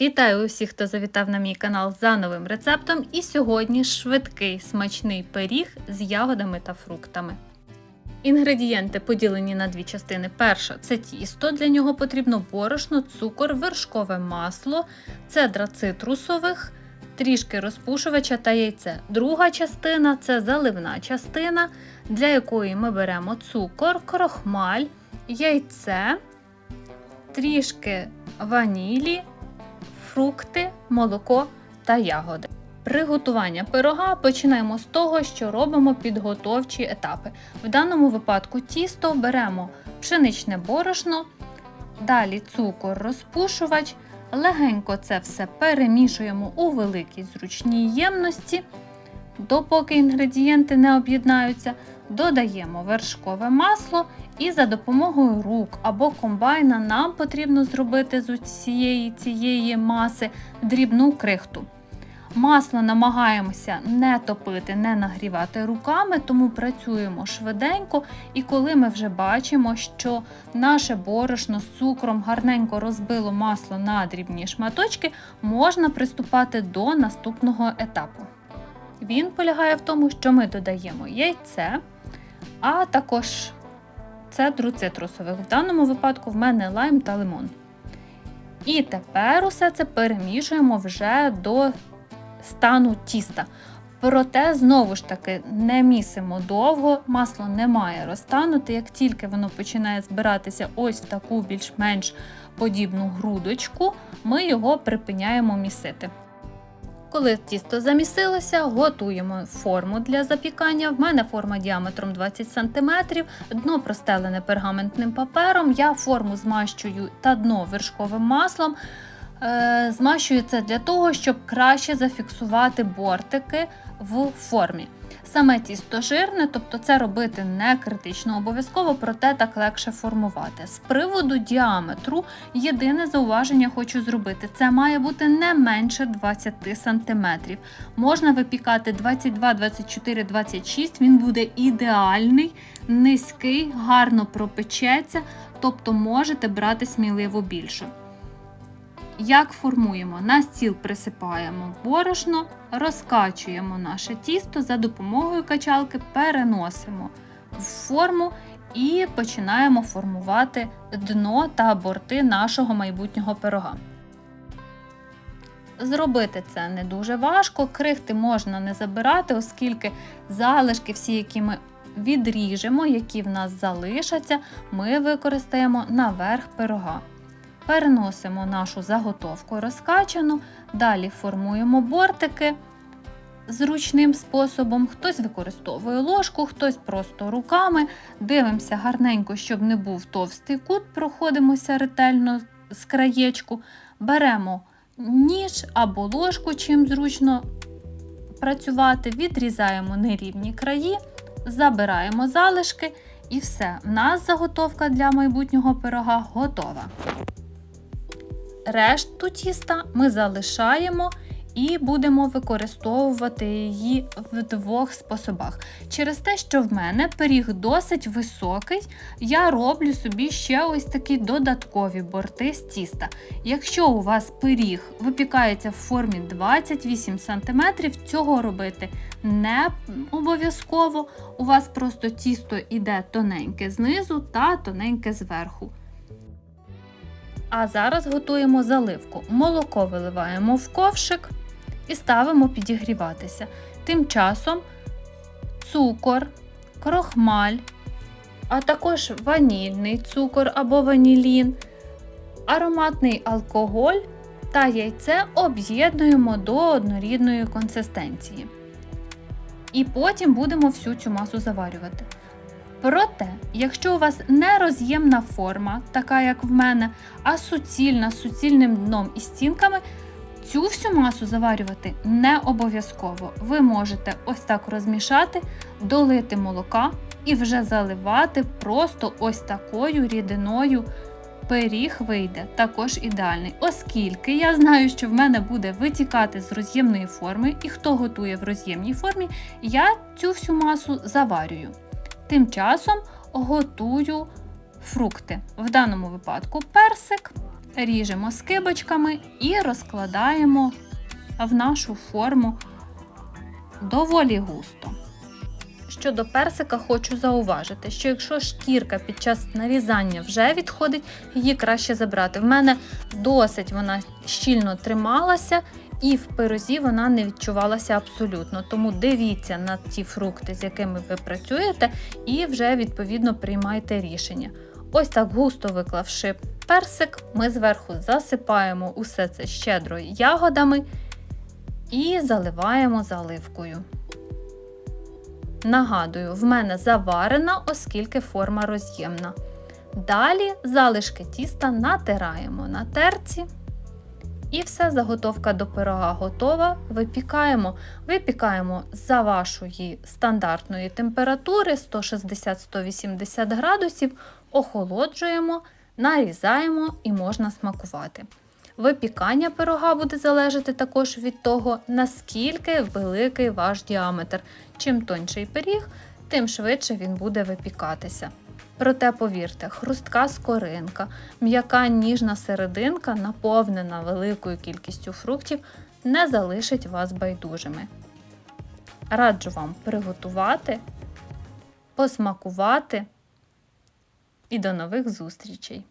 Вітаю усіх, хто завітав на мій канал за новим рецептом. І сьогодні швидкий смачний пиріг з ягодами та фруктами. Інгредієнти поділені на дві частини. Перша це тісто, для нього потрібно борошно, цукор, вершкове масло, цедра цитрусових, трішки розпушувача та яйце. Друга частина це заливна частина, для якої ми беремо цукор, крохмаль, яйце, трішки ванілі, фрукти, молоко та ягоди. Приготування пирога починаємо з того, що робимо підготовчі етапи. В даному випадку тісто беремо пшеничне борошно, далі цукор, розпушувач, легенько це все перемішуємо у великій зручній ємності, допоки інгредієнти не об'єднаються. Додаємо вершкове масло і за допомогою рук або комбайна нам потрібно зробити з цієї цієї маси дрібну крихту. Масло намагаємося не топити, не нагрівати руками, тому працюємо швиденько. І коли ми вже бачимо, що наше борошно з цукром гарненько розбило масло на дрібні шматочки, можна приступати до наступного етапу. Він полягає в тому, що ми додаємо яйце, а також цедру цитрусових. В даному випадку в мене лайм та лимон. І тепер усе це перемішуємо вже до стану тіста. Проте, знову ж таки, не місимо довго, масло не має розтанути. Як тільки воно починає збиратися ось в таку більш-менш подібну грудочку, ми його припиняємо місити. Коли тісто замісилося, готуємо форму для запікання. В мене форма діаметром 20 см, дно простелене пергаментним папером. Я форму змащую та дно вершковим маслом. Е, Змащую це для того, щоб краще зафіксувати бортики в формі. Саме тісто жирне, тобто це робити не критично обов'язково, проте так легше формувати. З приводу діаметру, єдине зауваження хочу зробити: це має бути не менше 20 см. Можна випікати 22, 24, 26, він буде ідеальний, низький, гарно пропечеться, тобто можете брати сміливо більше. Як формуємо? На стіл присипаємо борошно, розкачуємо наше тісто за допомогою качалки, переносимо в форму і починаємо формувати дно та борти нашого майбутнього пирога. Зробити це не дуже важко, крихти можна не забирати, оскільки залишки, всі, які ми відріжемо, які в нас залишаться, ми використаємо наверх пирога. Переносимо нашу заготовку розкачану, далі формуємо бортики зручним способом. Хтось використовує ложку, хтось просто руками. Дивимося гарненько, щоб не був товстий кут, проходимося ретельно з краєчку. Беремо ніж або ложку, чим зручно працювати, відрізаємо нерівні краї, забираємо залишки і все. У нас заготовка для майбутнього пирога готова. Решту тіста ми залишаємо і будемо використовувати її в двох способах. Через те, що в мене пиріг досить високий, я роблю собі ще ось такі додаткові борти з тіста. Якщо у вас пиріг випікається в формі 28 см, цього робити не обов'язково. У вас просто тісто йде тоненьке знизу та тоненьке зверху. А зараз готуємо заливку. Молоко виливаємо в ковшик і ставимо підігріватися. Тим часом цукор, крохмаль, а також ванільний цукор або ванілін, ароматний алкоголь та яйце об'єднуємо до однорідної консистенції. І потім будемо всю цю масу заварювати. Проте, якщо у вас не роз'ємна форма, така як в мене, а суцільна з суцільним дном і стінками, цю всю масу заварювати не обов'язково. Ви можете ось так розмішати, долити молока і вже заливати просто ось такою рідиною. Пиріг вийде також ідеальний, оскільки я знаю, що в мене буде витікати з роз'ємної форми, і хто готує в роз'ємній формі, я цю всю масу заварюю. Тим часом готую фрукти. В даному випадку персик, ріжемо скибочками і розкладаємо в нашу форму доволі густо. Щодо персика, хочу зауважити, що якщо шкірка під час нарізання вже відходить, її краще забрати. В мене досить вона щільно трималася, і в пирозі вона не відчувалася абсолютно. Тому дивіться на ті фрукти, з якими ви працюєте, і вже відповідно приймайте рішення. Ось так густо виклавши персик, ми зверху засипаємо усе це щедро ягодами і заливаємо заливкою. Нагадую, в мене заварена, оскільки форма роз'ємна. Далі залишки тіста натираємо на терці. І все, заготовка до пирога готова. Випікаємо. Випікаємо за вашої стандартної температури 160-180 градусів, охолоджуємо, нарізаємо і можна смакувати. Випікання пирога буде залежати також від того, наскільки великий ваш діаметр. Чим тонший пиріг, тим швидше він буде випікатися. Проте повірте, хрустка скоринка, м'яка ніжна серединка, наповнена великою кількістю фруктів, не залишить вас байдужими. Раджу вам приготувати, посмакувати і до нових зустрічей!